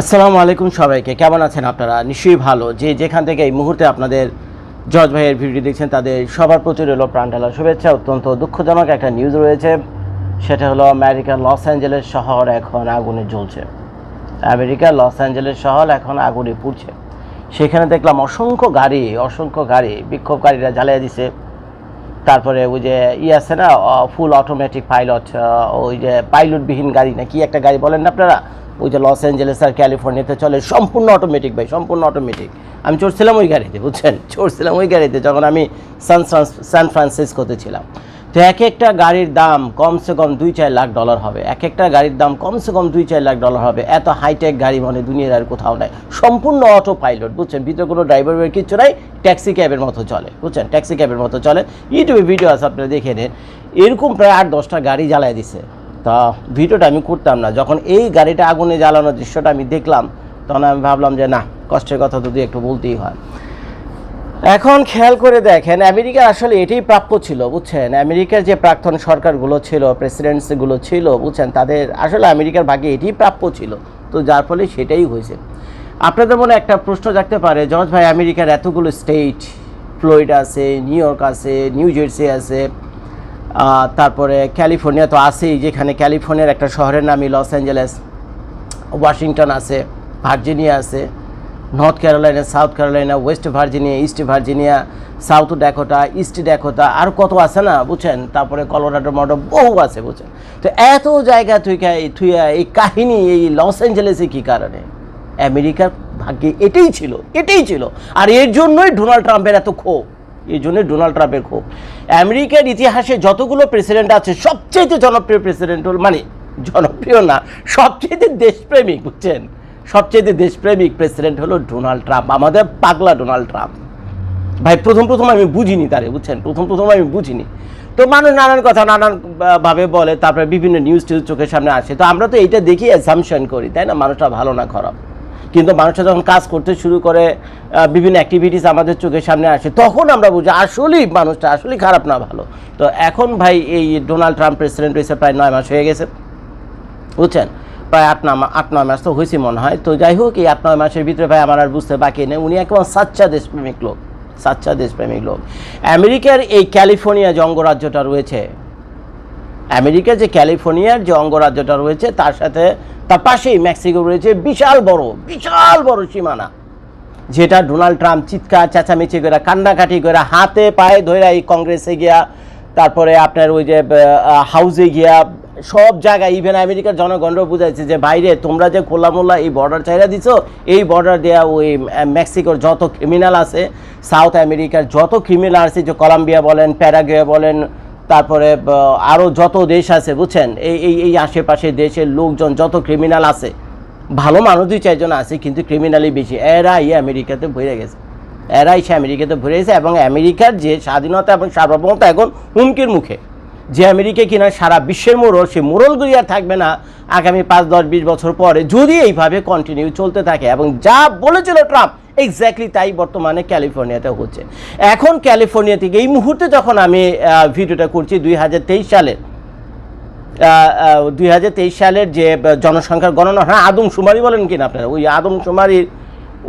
আসসালামু আলাইকুম সবাইকে। কেমন আছেন আপনারা? নিশ্চয়ই ভালো। যে যেখান থেকে এই মুহূর্তে আপনাদের জজ ভাইয়ের ভিডিও দেখছেন, তাদের সবার প্রতি রইল প্রাণঢালা শুভেচ্ছা, অত্যন্ত দুঃখজনক একটা নিউজ রয়েছে। সেটা হলো আমেরিকার লস অ্যাঞ্জেলেস শহর এখন আগুনে জ্বলছে। আমেরিকার লস অ্যাঞ্জেলেস শহর এখন আগুনে পুড়ছে। সেখানে দেখলাম অসংখ্য গাড়ি অসংখ্য গাড়ি বিক্ষোভকারীরা জ্বালিয়ে দিছে। তারপরে ওই যে ই আছে না ফুল অটোমেটিক পাইলট ওই যে পাইলটবিহীন গাড়ি না, কি একটা গাড়ি বলেন না আপনারা? ওই যে লস অ্যাঞ্জেলেস আর ক্যালিফোর্নিয়াতে চলে, সম্পূর্ণ অটোমেটিক ভাই, সম্পূর্ণ অটোমেটিক আমি চড়ছিলাম ওই গাড়িতে, বুঝছেন? চড়ছিলাম ওই গাড়িতে যখন আমি সান সান ফ্রান্সিসকোতে ছিলাম। তো এক একটা গাড়ির দাম কমসে কম দুই চার লাখ ডলার হবে। এক একটা গাড়ির দাম কমসে কম দুই চার লাখ ডলার হবে। এত হাইটেক গাড়ি মানে দুনিয়ার আর কোথাও নাই। সম্পূর্ণ অটো পাইলট বুঝছেন? ভিতরে কোনো ড্রাইভারের কিচ্ছু নাই ট্যাক্সি ক্যাবের মতো চলে, বুঝছেন? ট্যাক্সি ক্যাবের মতো চলে। ইউটিউবে ভিডিও আছে, আপনারা দেখে নেন। এরকম প্রায় আট দশটা গাড়ি জ্বালায় দিছে। তা ভিডিওটা আমি করতাম না। যখন এই গাড়িটা আগুনে জ্বালানোর দৃশ্যটা আমি দেখলাম, তখন আমি ভাবলাম যে, না, কষ্টের কথা তো দুই একটু বলতেই হয়। এখন খেয়াল করে দেখেন, আমেরিকা আসলে এটাই প্রাপ্য ছিল, বুঝছেন? আমেরিকার যে প্রাক্তন সরকারগুলো ছিল, প্রেসিডেন্টসগুলো ছিল, বুঝছেন? তাদের আসলে আমেরিকার ভাগে এটাই প্রাপ্য ছিল। তো যার ফলে সেটাই হয়েছে। আপনাদের মনে একটা প্রশ্ন জাগতে পারে জর্জ ভাই, আমেরিকার এতগুলো স্টেট ফ্লোরিডা আছে, নিউ ইয়র্ক আছে, নিউ জার্সি আছে তারপরে ক্যালিফোর্নিয়া তো আছেই, যেখানে ক্যালিফোর্নিয়ার একটা শহরের নামই লস অ্যাঞ্জেলেস, ওয়াশিংটন আছে, ভার্জিনিয়া আছে, North Carolina, South Carolina, West Virginia, East Virginia, South Dakota, East Dakota, আর কত আছে না, বুঝছেন? তারপরে কলোরাডো মডো বহু আছে, বুঝছেন? তো এত জায়গা তুই তুই এই কাহিনী এই লস অ্যাঞ্জেলেসে কী কারণে? আমেরিকার ভাগ্যে এটাই ছিল এটাই ছিল। আর এর জন্যই ডোনাল্ড ট্রাম্পের এত ক্ষোভ। এই জন্য ডোনাল্ড ট্রাম্পের ক্ষোভ। আমেরিকার ইতিহাসে যতগুলো প্রেসিডেন্ট আছে সবচেয়ে জনপ্রিয় প্রেসিডেন্ট হল মানে জনপ্রিয় না সবচেয়ে দেশপ্রেমিক, বুঝছেন? সবচেয়ে দেশপ্রেমিক প্রেসিডেন্ট হলো ডোনাল্ড ট্রাম্প আমাদের পাগলা ডোনাল্ড ট্রাম্প ভাই, প্রথম প্রথম আমি বুঝিনি তারে, বুঝছেন? প্রথম প্রথম আমি বুঝিনি। তো মানুষ নানান কথা নানান ভাবে বলে, তারপরে বিভিন্ন নিউজ টিউজ চোখের সামনে আসে। তো আমরা তো এইটা দেখি অ্যাসামশন করি, তাই না? মানুষটা ভালো না, খারাপ। কিন্তু মানুষটা যখন কাজ করতে শুরু করে বিভিন্ন অ্যাক্টিভিটিস আমাদের চোখের সামনে আসে, তখন আমরা বুঝি আসলেই মানুষটা আসলেই খারাপ না ভালো। তো এখন ভাই এই ডোনাল্ড ট্রাম্প প্রেসিডেন্ট হয়েছে প্রায় নয় মাস হয়ে গেছে। বুঝছেন? প্রায় আট নয় আট, নয় মাস তো হয়েছে মনে হয়। তো যাই হোক, এই আট, নয় মাসের ভিতরে ভাই আমার আর বুঝতে বাকি নেই। উনি একদম সাচ্চা দেশপ্রেমিক লোক। সাচ্চা দেশপ্রেমিক লোক। আমেরিকার এই ক্যালিফোর্নিয়া যে অঙ্গরাজ্যটা রয়েছে। আমেরিকার যে ক্যালিফোর্নিয়ার যে অঙ্গরাজ্যটা রয়েছে, তার সাথে তার পাশেই মেক্সিকো রয়েছে বিশাল বড় বিশাল বড় সীমানা, যেটা ডোনাল্ড ট্রাম্প চিৎকার, চেঁচামেচি করে, কান্নাকাটি করে, হাতে পায়ে ধরে এই কংগ্রেসে গিয়া, তারপরে আপনার ওই যে হাউসে গিয়া, সব জায়গায় ইভেন আমেরিকার জনগণরাও বুঝাইছে যে বাইরে তোমরা যে খোলামোল্লা এই বর্ডার চাইরা দিছো, এই বর্ডার দেওয়া ওই মেক্সিকোর যত ক্রিমিনাল আছে, সাউথ আমেরিকার যত ক্রিমিনাল আছে, যে কলম্বিয়া বলেন, প্যারাগুয়ে বলেন তারপরে আরও যত দেশ আছে, বুঝছেন? এই এই এই আশেপাশে দেশের লোকজন, যত ক্রিমিনাল আছে, ভালো মানুষ দুই চারজন আছে, কিন্তু ক্রিমিনালই বেশি। এরাই আমেরিকাতে ভরে গেছে। এরাই সে আমেরিকাতে ভরে গেছে এবং আমেরিকার যে স্বাধীনতা এবং সার্বভৌমতা এখন হুমকির মুখে। যে আমেরিকা কিনা সারা বিশ্বের মোড়ল, সে মোড়লগুলি আর থাকবে না। আগামী পাঁচ, দশ, বিশ বছর পরে যদি এইভাবে কন্টিনিউ চলতে থাকে এবং যা বলেছিল ট্রাম্প এক্স্যাক্টলি তাই বর্তমানে ক্যালিফোর্নিয়াতে হচ্ছে। এখন ক্যালিফোর্নিয়া থেকে এই মুহূর্তে যখন আমি ভিডিওটা করছি, দুই হাজার তেইশ সালের দুই হাজার তেইশ সালের যে জনসংখ্যার গণনা হ্যাঁ আদমশুমারি বলেন কিনা আপনারা? ওই আদমশুমারির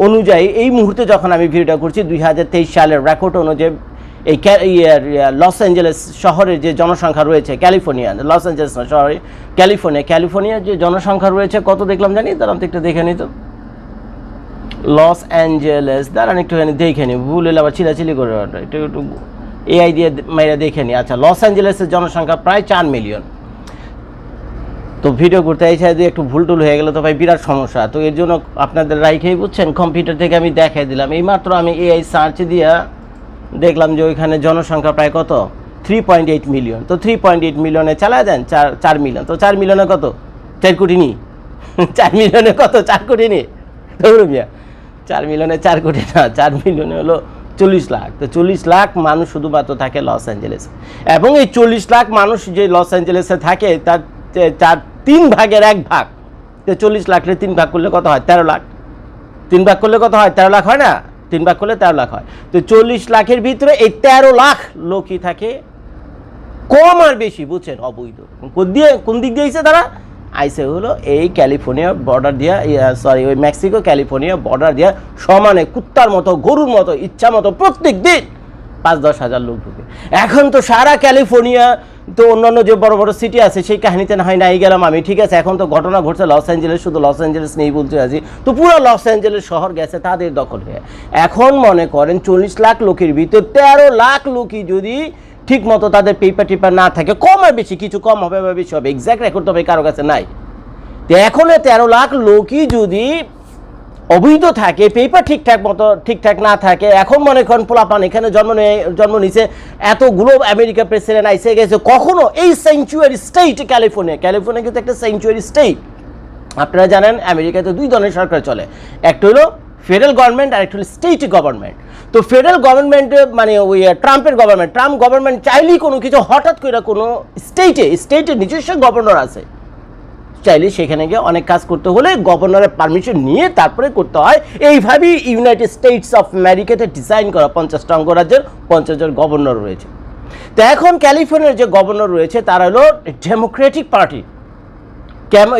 অনুযায়ী এই মুহূর্তে যখন আমি ভিডিওটা করছি, দুই হাজার তেইশ সালের রেকর্ড অনুযায়ী এই লস অ্যাঞ্জেলেস শহরের যে জনসংখ্যা রয়েছে, ক্যালিফোর্নিয়া, লস অ্যাঞ্জেলেস শহরে ক্যালিফোর্নিয়া, ক্যালিফোর্নিয়ার যে জনসংখ্যা রয়েছে, কত দেখলাম জানি? দাঁড়ান একটু দেখে নিত লস অ্যাঞ্জেলেস, দাঁড়ান একটুখানি দেখে নি ভুল হলে আবার চিলাচিলি করে। একটু একটু এআই দিয়ে মেয়েরা দেখে নি আচ্ছা লস অ্যাঞ্জেলেসের জনসংখ্যা প্রায় চার মিলিয়ন। তো ভিডিও করতে এই সাইডে একটু ভুল টুল হয়ে গেলে তো ভাই বিরাট সমস্যা। তো এর জন্য আপনাদের রাইখেই বুঝছেন? কম্পিউটার থেকে আমি দেখাই দিলাম। এইমাত্র আমি এআই সার্চ দিয়া দেখলাম যে ওইখানে জনসংখ্যা প্রায় কত? থ্রি পয়েন্ট এইট মিলিয়ন তো থ্রি পয়েন্ট এইট মিলিয়নে চালা যান চার চার মিলিয়ন তো চার মিলিয়নে কত? চার কোটি নি চার মিলিয়নে কত? চার কোটি নি ধরু মিয়া। চার মিলিয়নে চার কোটি না, চার মিলিয়নে হলো চল্লিশ লাখ। তো চল্লিশ লাখ মানুষ শুধুমাত্র থাকে লস অ্যাঞ্জেলেসে এবং এই চল্লিশ লাখ মানুষ যে লস অ্যাঞ্জেলেসে থাকে, তার চার তিন ভাগের এক ভাগ। তো চল্লিশ লাখের তিন ভাগ করলে কত হয়? তেরো লাখ। তিন ভাগ করলে কত হয়? তেরো লাখ হয় না? তিন ভাগ করলে তেরো লাখ হয়। তো চল্লিশ লাখের ভিতরে এই তেরো লাখ লোকই থাকে। কম আর বেশি, বুঝছেন? অবৈধ। কোন দিয়ে, কোন দিক দিয়েছে তারা? আইসে হলো এই ক্যালিফোর্নিয়া বর্ডার দিয়া সরি ওই মেক্সিকো ক্যালিফোর্নিয়া বর্ডার দিয়া সমানে কুত্তার মতো, গরুর মতো, ইচ্ছা মতো প্রত্যেক দিন পাঁচ দশ হাজার লোক ঢুকে। এখন তো সারা ক্যালিফোর্নিয়া তো অন্যান্য যে বড় বড় সিটি আছে, সেই কাহিনীতে না হয় নাই গেলাম আমি, ঠিক আছে? এখন তো ঘটনা ঘটছে লস অ্যাঞ্জেলেস শুধু লস অ্যাঞ্জেলেস নেই বলতে আছি তো পুরো লস অ্যাঞ্জেলেস শহর গেছে তাদের দখল হয়ে। এখন মনে করেন চল্লিশ লাখ লোকের ভিতর তেরো লাখ লোকই যদি ঠিক মতো তাদের পেপার টিপার না থাকে, কম আর বেশি, কিছু কম হবে বা বেশি হবে এক্স্যাক্ট রেকর্ড তবে কারও কাছে নাই। তো এখন তেরো লাখ লোকই যদি অবৈধ থাকে পেপার ঠিকঠাক মতো, ঠিকঠাক না থাকে। এখন মনে করেন পোলাপান এখানে জন্ম নিয়ে, জন্ম নিছে, এতগুলো আমেরিকা প্রেসিডেন্ট আইসে গেছে। কখনো এই সেঞ্চুয়ারি স্টেট ক্যালিফোর্নিয়া ক্যালিফোর্নিয়া কিন্তু একটা সেঞ্চুয়ারি স্টেট আপনারা জানেন, আমেরিকাতে দুই ধরনের সরকার চলে। একটা হলো ফেডারেল গভর্নমেন্ট আর একটা হলো স্টেট গভর্নমেন্ট তো ফেডারেল গভর্নমেন্ট মানে ওই ট্রাম্পের গভর্নমেন্ট ট্রাম্প গভর্নমেন্ট চাইলেই কোনো কিছু, হঠাৎ করে কোনো স্টেটে স্টেটের নিজস্ব গভর্নর আছে। চাইলে সেখানে গিয়ে অনেক কাজ করতে হলে গভর্নরের পারমিশন নিয়ে তারপরে করতে হয়। এইভাবেই ইউনাইটেড স্টেটস অফ আমেরিকাতে ডিজাইন করা পঞ্চাশটা অঙ্গরাজ্যের পঞ্চাশ জন গভর্নর রয়েছে। তো এখন ক্যালিফোর্নিয়ার যে গভর্নর রয়েছে, তারা হলো ডেমোক্রেটিক পার্টি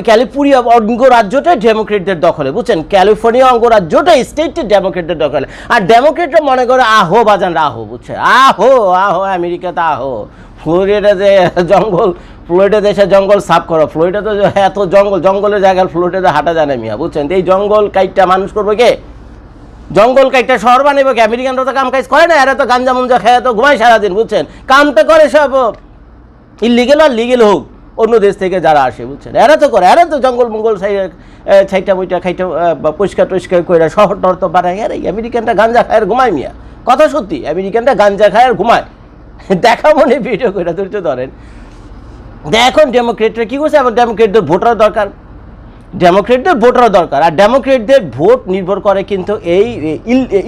ক্যালিফোর্নিয়া অঙ্গরাজ্যটা ডেমোক্রেটদের দখলে, বুঝছেন? ক্যালিফোর্নিয়া অঙ্গরাজ্যটা স্টেটটা ডেমোক্রেটদের দখলে। আর ডেমোক্রেটরা মনে করে, আহো, বাজান, আহো বুঝছে আহো আহো, আমেরিকাতে আহো। ফ্লোরিডা যে জঙ্গল, ফ্লোরিডা দেশে জঙ্গল সাফ করো। ফ্লোরিডা তো এত জঙ্গল, জঙ্গলের জায়গায় ফ্লোরিডা হাঁটা যায় না মিয়া, বুঝছেন? এই জঙ্গল কাইটটা মানুষ করবে কে? জঙ্গল কাইটটা শহর বানাইবে কে? আমেরিকানরা তো কাম কাজ করে না, এরা তো গাঞ্জা মুঞ্জা খেয়ে তো ঘুমায় সারাদিন, বুঝছেন? কামটা করে সব। ইলিগেল আর লিগেল হোক, অন্য দেশ থেকে যারা আসে, বুঝছেন? এরা তো করে, এরা তো জঙ্গল মঙ্গল ছাইটা মুইটা খাইটা পরিষ্কার টরিষ্কার করে শহর টহর তো বানায়, আরে আমেরিকানটা গাঞ্জা খায় আর ঘুমায় মিয়া। কথা সত্যি আমেরিকানটা গাঞ্জা খায় আর ঘুমায়। দেখা মনে ভিডিও করে, ধৈর্য ধরেন। এখন ডেমোক্রেটরা কী করছে? এখন ডেমোক্রেটদের ভোটার দরকার। ডেমোক্রেটদের ভোটার দরকার। আর ডেমোক্রেটদের ভোট নির্ভর করে কিন্তু এই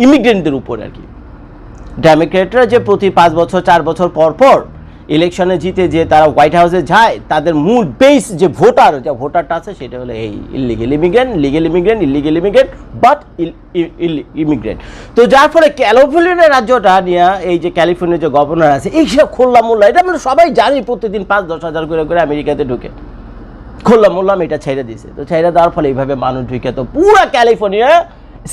ইমিগ্রেন্টদের উপর আর কি। ডেমোক্রেটরা যে প্রতি পাঁচ বছর, চার বছর পর পর ইলেকশনে জিতে যে তারা হোয়াইট হাউসে যায়, তাদের মূল বেস যে ভোটার, যে ভোটারটা আছে সেটা হলো এই illegal immigrant legal immigrant illegal immigrant but immigrant তো যার ফলে ক্যালিফোর্নিয়া রাজ্যটা নিয়ে এই যে ক্যালিফোর্নিয়ার যে গভর্নর আছে, এই এইসব খোল্লা মোল্লা, এটা আমরা সবাই জানি প্রতিদিন পাঁচ, দশ হাজার করে করে আমেরিকাতে ঢুকে। খোল্লা বললাম এটা ছেড়ে দিছে তো ছেড়ে দেওয়ার ফলে এইভাবে মানুষ ঢুকে। তো পুরো ক্যালিফোর্নিয়া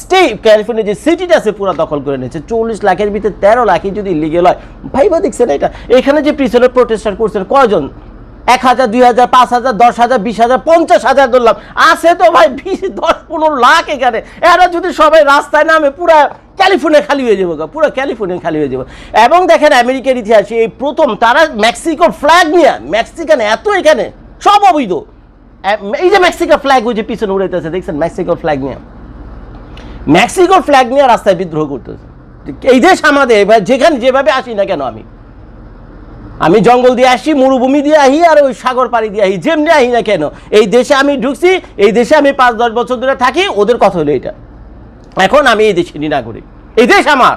স্টেট ক্যালিফোর্নিয়া যে সিটিটা আছে পুরো দখল করে নিয়েছে, চল্লিশ লাখের ভিতরে তেরো লাখই যদি লিগেল হয় ভাইবা দেখছেন এটা? এখানে যে পিছনে প্রোটেস্টার করছেন, কয়জন? এক হাজার, দুই হাজার, পাঁচ হাজার, দশ হাজার, বিশ হাজার, পঞ্চাশ হাজার ধরলাম। আছে তো ভাই বিশ, দশ, পনেরো লাখ এখানে। এরা যদি সবাই রাস্তায় নামে, পুরা ক্যালিফোর্নিয়া খালি হয়ে যাব পুরো ক্যালিফোর্নিয়া খালি হয়ে যাব। এবং দেখেন আমেরিকার ইতিহাসে, এই প্রথম তারা মেক্সিকোর ফ্ল্যাগ নিয়ে মেক্সিকান এত এখানে, সব অবৈধ। এই যে মেক্সিকো ফ্ল্যাগ ওই যে পিছনে উড়াইতেছে, দেখছেন মেক্সিকোর ফ্ল্যাগ নিয়ে। মেক্সিকোর ফ্ল্যাগ নিয়ে রাস্তায় বিদ্রোহ করতেছে। এই দেশ আমাদের, এবার যেখানে যেভাবে আসি না কেন আমি? আমি জঙ্গল দিয়ে আসি, মরুভূমি দিয়ে আহি আর ওই সাগর পাড়ি দিয়ে আহি যেমনি আহি না কেন? এই দেশে আমি ঢুকছি, এই দেশে আমি পাঁচ দশ বছর ধরে থাকি, ওদের কথা হলো এটা। এখন আমি এই দেশেরই নাগরিক এই দেশ আমার!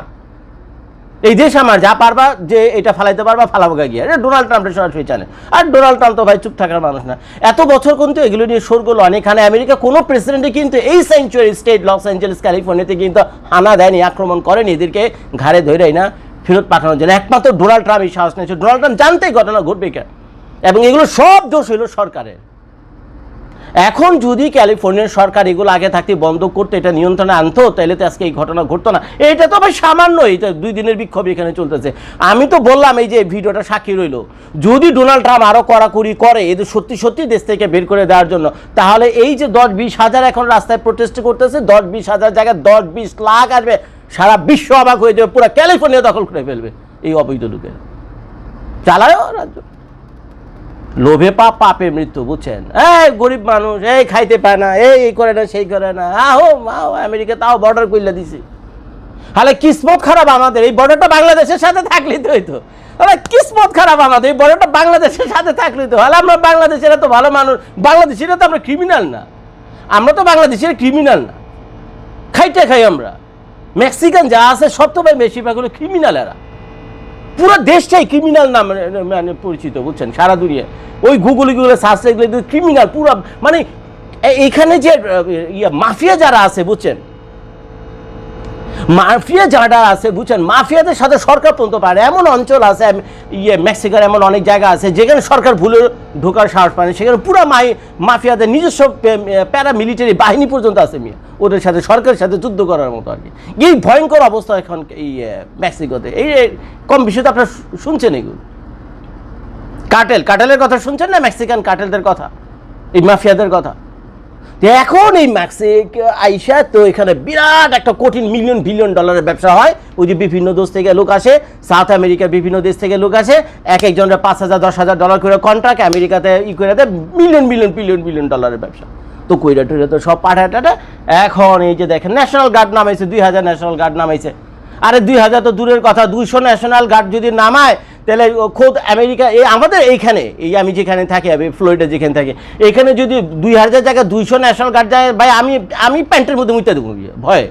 এই দেশ আমার যা পারবা, যে এটা ফালাইতে পারবা, ফালাবো গিয়ে। ডোনাল্ড ট্রাম্পের সরাসরি জানে আর ডোনাল্ড ট্রাম্প তো ভাই চুপ থাকার মানুষ না। এত বছর কিন্তু এগুলো নিয়ে সরগোল অনেকখানে আমেরিকা কোনো প্রেসিডেন্টই কিন্তু এই সেঞ্চুরি স্টেট লস অ্যাঞ্জেলেস ক্যালিফোর্নিয়াতে কিন্তু হানা দেয়নি, আক্রমণ করেনি, এদেরকে ঘাড়ে ধরেই না ফেরত পাঠানোর জন্য। একমাত্র ডোনাল্ড ট্রাম্প এই সাহস নিয়েছে। ডোনাল্ড ট্রাম্প জানতেই ঘটনা ঘটবে কেন এবং এগুলো সব দোষ হইল সরকারের। এখন যদি ক্যালিফোর্নিয়ার সরকার এগুলো আগে থাকতে বন্ধ করতে এটা নিয়ন্ত্রণে আনতো তাহলে তো আজকে এই ঘটনা ঘটতো না। এটা তো ভাই সামান্য এটা দুই দিনের বিক্ষোভ এখানে চলতেছে। আমি তো বললাম এই যে ভিডিওটা সাক্ষী রইল, যদি ডোনাল্ড ট্রাম্প আরও কড়াকড়ি করে, এদের সত্যি সত্যি দেশ থেকে বের করে দেওয়ার জন্য, তাহলে এই যে দশ বিশ হাজার এখন রাস্তায় প্রোটেস্ট করতেছে দশ বিশ হাজার জায়গায় দশ বিশ লাখ আসবে, সারা বিশ্ব অবাক হয়ে যাবে, পুরো ক্যালিফোর্নিয়া দখল করে ফেলবে এই অবৈধ লোকের। চালায় রাজ্য। লোভে পাপ পাপে মৃত্যু, বুঝছেন? এই গরিব মানুষ, এই খাইতে পায় না, এই এই করে না, সেই করে না। আহো আহো আমেরিকা তাও বর্ডার করলে দিছে। তাহলে কিসমত খারাপ আমাদের, এই বর্ডারটা বাংলাদেশের সাথে থাকলেই তো হইতো। তাহলে কিসমত খারাপ আমাদের, এই বর্ডারটা বাংলাদেশের সাথে থাকলেই তো তাহলে আমরা বাংলাদেশের তো ভালো মানুষ, বাংলাদেশিরা তো আমরা ক্রিমিনাল না। আমরা তো বাংলাদেশের ক্রিমিনাল না। খাইতে খাই আমরা। মেক্সিকান যা আছে, সব তো ভাই বেশিরভাগ হলো ক্রিমিনাল এরা। পুরো দেশটাই ক্রিমিনাল নাম মানে পরিচিত, বুঝছেন? সারা দুনিয়া ওই গুগল গুগলে সার্চ এগুলো ক্রিমিনাল পুরো মানে এইখানে যে ইয়া মাফিয়া যারা আছে, বুঝছেন? মাফিয়া যারা আছে, বুঝছেন? মাফিয়াদের সাথে সরকার পর্যন্ত পারে এমন অঞ্চল আছে ইয়ে মেক্সিকোর এমন অনেক জায়গা আছে, যেখানে সরকার ভুলে ঢোকার সাহস পায় সেখানে পুরো মাই মাফিয়াদের নিজস্ব প্যারা মিলিটারি বাহিনী পর্যন্ত আছে মিয়া। ওদের সাথে, সরকারের সাথে যুদ্ধ করার মতো আর কি। এই ভয়ঙ্কর অবস্থা এখন এই মেক্সিকোতে। এই কম বেশি তো আপনারা শুনছেন এগুলো। কাটেল কাটেলের কথা শুনছেন না? মেক্সিকান কাটেলদের কথা? এই মাফিয়াদের কথা? এখন এই ম্যাক্সিক আইসা তো এখানে বিরাট একটা কঠিন মিলিয়ন বিলিয়ন ডলারের ব্যবসা হয়। ওই যে বিভিন্ন দেশ থেকে লোক আসে সাউথ আমেরিকার বিভিন্ন দেশ থেকে লোক আসে। এক একজনের পাঁচ হাজার, দশ হাজার ডলার করে কন্ট্রাক্ট আমেরিকাতে ই করে দেয়। মিলিয়ন মিলিয়ন বিলিয়ন বিলিয়ন ডলারের ব্যবসা। তো কইরা টইরা তো সব পাঠায় টাটা এখন এই যে দেখেন ন্যাশনাল গার্ড নামাইছে, দুই হাজার ন্যাশনাল গার্ড নামাইছে। আরে দুই হাজার তো দূরের কথা, দুইশো ন্যাশনাল গার্ড যদি নামায়, তাহলে খোদ আমেরিকা এই আমাদের এইখানে, এই আমি যেখানে থাকি, আমি ফ্লোরিডা যেখানে থাকি, এখানে যদি দুই হাজার জায়গায় দুইশো ন্যাশনাল গার্ড যায়, ভাই আমি আমি প্যান্টের মধ্যে মুইতে দেবো ভয়।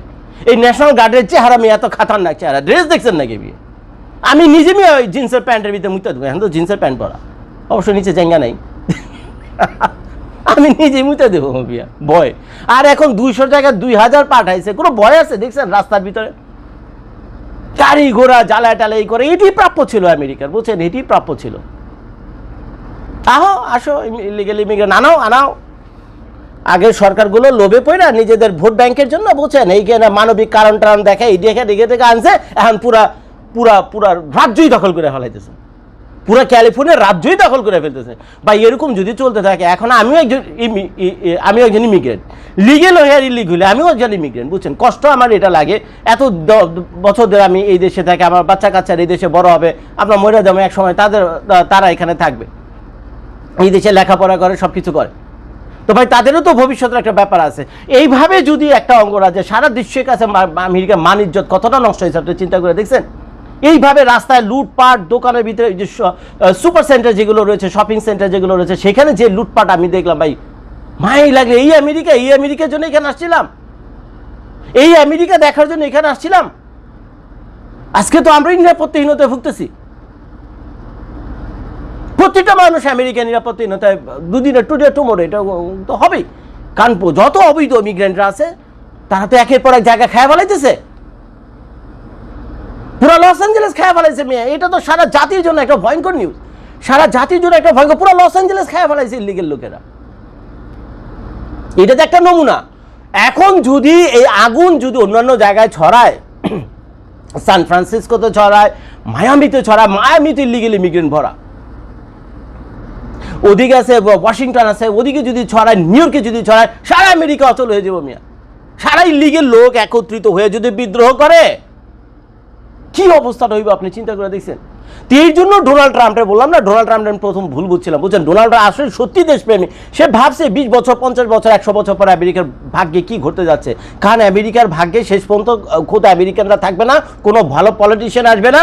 এই ন্যাশনাল গার্ডের চেহারা আমি এত খাতারনাক চেহারা ড্রেস দেখছেন নাকি বিয়ে? আমি নিজে মেয়ে ওই জিন্সের প্যান্টের ভিতরে মুইতে দেবো, এখন তো জিন্সের প্যান্ট পরা, অবশ্য নিচে জায়গা নেই। আমি নিজে মুতে দেবো, বিয়া, ভয়। আর এখন দুইশো জায়গায় দুই হাজার পাঠাইছে, কোনো ভয় আছে, দেখছেন রাস্তার ভিতরে? গাড়ি ঘোড়া জ্বালা টালাই করে, এটি প্রাপ্য ছিল আমেরিকার, বুঝছেন? এটি প্রাপ্য ছিল। আহো আসো ইলিগেল ইমিগ্রেন্ট আনাও আনাও। আগের সরকারগুলো লোভে পড়ে নিজেদের ভোট ব্যাংকের জন্য, বুঝছেন? এইখানে মানবিক কারণ টারণ দেখে এই দেখে দেখে দেখে আনছে, এখন পুরা পুরা পুরা রাজ্যই দখল করে ফেলাইতেছে। পুরো ক্যালিফোর্নিয়ার রাজ্যই দখল করে ফেলতেছে। বা এরকম যদি চলতে থাকে, এখন আমিও একজন আমিও একজন ইমিগ্রেন্ট লিগেল হয়ে আর ইলিগুলি আমিও একজন ইমিগ্রেন্ট বুঝছেন? কষ্ট আমার এটা লাগে। এত বছর ধরে আমি এই দেশে থাকি, আমার বাচ্চা কাচ্চার এই দেশে বড় হবে আপনার মরে যাব, এক সময় তাদের তারা এখানে থাকবে। এই দেশে লেখাপড়া করে সব কিছু করে। তো ভাই, তাদেরও তো ভবিষ্যতের একটা ব্যাপার আছে। এইভাবে যদি একটা অঙ্গরাজ্যে সারা বিশ্বের কাছে আমেরিকার মান ইজ্জত কতটা নষ্ট হয়েছে, আপনি চিন্তা করে দেখছেন? এইভাবে রাস্তায় লুটপাট, দোকানের ভিতরে যে সুপার সেন্টার যেগুলো রয়েছে শপিং সেন্টার যেগুলো রয়েছে, সেখানে যে লুটপাট আমি দেখলাম ভাই, মাই লাগে এই আমেরিকা, এই আমেরিকার জন্য এখানে আসছিলাম। এই আমেরিকা দেখার জন্য এখানে আসছিলাম। আজকে তো আমরাই নিরাপত্তাহীনতায় ভুগতেছি। প্রত্যেকটা মানুষ আমেরিকা নিরাপত্তাহীনতায় টু ডে টুমোরো এটা তো হবেই। কারণ যত অবৈধ মিগ্রেন্টরা আছে, তারা তো একের পর এক জায়গা খায় ফেলাইতেছে পুরো লস অ্যাঞ্জেলেস খায় ফেলাইছে মেয়ে। এটা তো সারা জাতির জন্য একটা ভয়ঙ্কর নিউজ সারা জাতির জন্য একটা ভয়ঙ্কর পুরো লস অ্যাঞ্জেলেস খায় ফেলাইছে ইলিগেল লোকেরা। এটা তো একটা নমুনা। এখন যদি এই আগুন যদি অন্যান্য জায়গায় ছড়ায়, সান ফ্রান্সিসকোতে ছড়ায়, মায়ামিতে ছড়ায়, মায়ামিতে ইলিগেল ইমিগ্রেন্ট ভরা। ওদিকে আছে, ওয়াশিংটন আছে, ওদিকে যদি ছড়ায়, নিউ ইয়র্কে যদি ছড়ায়, সারা আমেরিকা অচল হয়ে যাব মিয়া। সারা ইলিগেল লোক একত্রিত হয়ে যদি বিদ্রোহ করে কি অবস্থাটা হইব আপনি চিন্তা করে দেখছেন? এই জন্য ডোনাল্ড ট্রাম্পে বললাম না, ডোনাল্ড ট্রাম্প আমি প্রথম ভুল বুঝছিলাম, বুঝছেন? ডোনাল্ড ট্রাম্প আসলে সত্যি দেশপ্রেমী। সে ভাবছে বিশ বছর, পঞ্চাশ বছর, একশো বছর পরে আমেরিকার ভাগ্যে কি ঘটতে যাচ্ছে। কারণ আমেরিকার ভাগ্যে শেষ পর্যন্ত খোদ আমেরিকানরা থাকবে না, কোনো ভালো পলিটিশিয়ান আসবে না।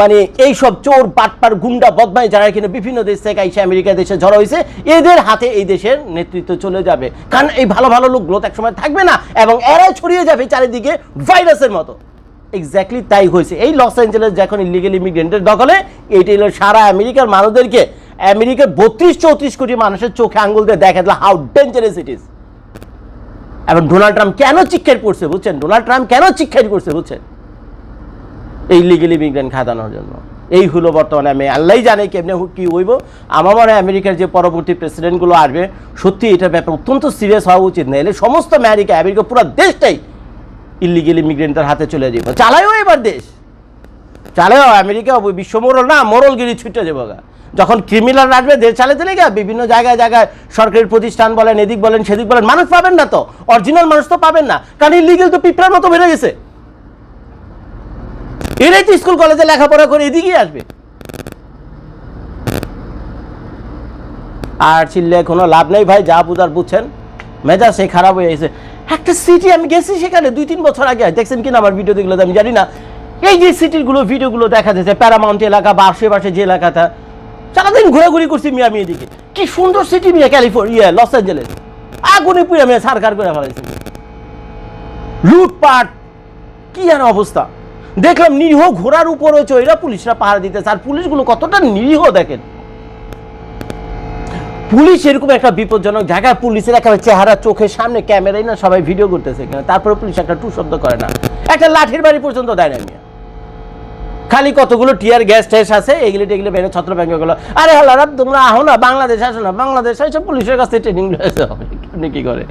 মানে এইসব চোর, পাটপার, গুন্ডা বদমাই যারা এখানে বিভিন্ন দেশ থেকে এসে আমেরিকা দেশে জড়ো হয়েছে, এদের হাতে এই দেশের নেতৃত্ব চলে যাবে। কারণ এই ভালো ভালো লোকগুলো তো একসময় থাকবে না, এবং এরাই ছড়িয়ে যাবে চারিদিকে ভাইরাসের মতো। এক্স্যাক্টলি তাই হয়েছে। এই লস অ্যাঞ্জেলেস যখন ইলিগেল ইমিগ্রেন্টের দখলে এইটা হলো সারা আমেরিকার মানুষদেরকে আমেরিকার বত্রিশ চৌত্রিশ কোটি মানুষের চোখে আঙ্গুল দিয়ে দেখা দিল হাউ ডেঞ্জারাস ইট ইজ এবং ডোনাল্ড ট্রাম্প কেন চিক্ষার করছে বুঝছেন? ডোনাল্ড ট্রাম্প কেন চিক্ষার করছে বুঝছেন? এই লিগেল ইমিগ্রেন্ট খাতানোর জন্য। এই হলো বর্তমানে আমি আল্লাহ জানে কেমনে কি হইব। আমার মনে হয় আমেরিকার যে পরবর্তী প্রেসিডেন্টগুলো আসবে, সত্যি এটা ব্যাপার অত্যন্ত সিরিয়াস হওয়া উচিত। না এলে সমস্ত আমেরিকা আমেরিকা পুরো দেশটাই ইলিগেল ইমিগ্রেন্টের হাতে চলে যাবে চালায়ও এবার দেশ। চালায়ও আমেরিকা বিশ্ব মোরল না মোরলগিরি ছুটে যাব গা। যখন ক্রিমিনাল আসবে, দেশ চালাতে লেগে বিভিন্ন জায়গায় জায়গায় সরকারি প্রতিষ্ঠান বলেন, এদিক বলেন, সেদিক বলেন, মানুষ পাবেন না তো। অরিজিনাল মানুষ তো পাবেন না। কারণ ইলিগেল তো পিঁপড়ার মতো বেড়ে গেছে। এরাই তো স্কুল কলেজে লেখাপড়া করে এদিকেই আসবে। আর চিল্লে কোনো লাভ নেই ভাই, যা বুঝার বুঝছেন। মেজাজ সেই খারাপ হয়ে গেছে। একটা সিটি আমি গেছি সেখানে দুই, তিন বছর আগে। দেখছেন কিনা আমার ভিডিও দেখল আমি জানি না। এই যে সিটিগুলো ভিডিওগুলো দেখা যাচ্ছে প্যারামাউন্ট এলাকা বা আশেপাশে যে এলাকাটা। সারাদিন ঘোরাঘুরি করছি মিয়া আমি এদিকে কি সুন্দর সিটি মিয়া ক্যালিফোর্নিয়া লস অ্যাঞ্জেলেস আগুনে পুড়ে মিয়া সারকার করে ফেলাইছে। লুটপাট, কি যেন অবস্থা? দেখলাম নিরীহ ঘোড়ার উপরে চৈরা পুলিশরা পাহারা দিতেছে। আর পুলিশগুলো কতটা নিরীহ দেখেন। পুলিশ এরকম একটা বিপজ্জনক জায়গায় পুলিশের একেবারে চেহারা, চোখের সামনে ক্যামেরাই না সবাই ভিডিও করতেছে কেন তারপরে পুলিশ একটা টু শব্দ করে না। একটা লাঠির বাড়ি পর্যন্ত দেয় না। খালি কতগুলো টিয়ার গ্যাস ট্যাস আছে, এগুলি টেগুলি বেড়ে ছত্র ব্যাংকগুলো আরে হালারা তোমরা আহো না, বাংলাদেশ আসো না, বাংলাদেশ এসে পুলিশের কাছে ট্রেনিং রয়েছে আপনি কি করে?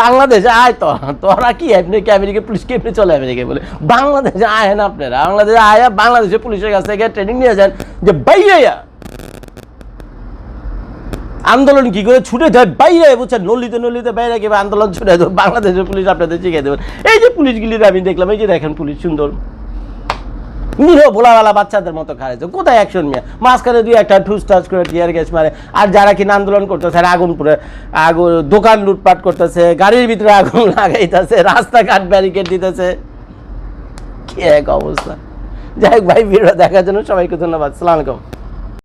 বাংলাদেশে আয় তো, তোরা কি আপনি কি আমেরিকা পুলিশ কেমনি চলে আমেরিকায় বলে? বাংলাদেশে আয় না আপনারা। বাংলাদেশে আয়া বাংলাদেশে পুলিশের কাছ থেকে ট্রেনিং নিয়ে যান যে বাইয়া আন্দোলন কি করে ছুটে যায়? বাইরে, বুঝছেন? নলিতে নলিতে বাইরে গিয়ে আন্দোলন ছুটে দেবে বাংলাদেশের পুলিশ আপনাদের শিখে দেবেন এই যে পুলিশগুলির আমি দেখলাম, এই যে দেখেন পুলিশ, সুন্দর। নিরীহ ভোলাওয়ালা বাচ্চাদের মতো খাড়াইছে কোথায় অ্যাকশন নিয়ে? মাঝখানে দুই একটা ঠুস টাচ করে টিয়ার গ্যাস মারে। আর যারা কিনা আন্দোলন করতেছে আগুন পুরে আগুন দোকান লুটপাট করতেছে, গাড়ির ভিতরে আগুন লাগাইতেছে, রাস্তাঘাট ব্যারিকেড দিতেছে। কি এক অবস্থা। যাই হোক ভাই ভিডিও দেখার জন্য সবাইকে ধন্যবাদ। সালাম আলাইকুম।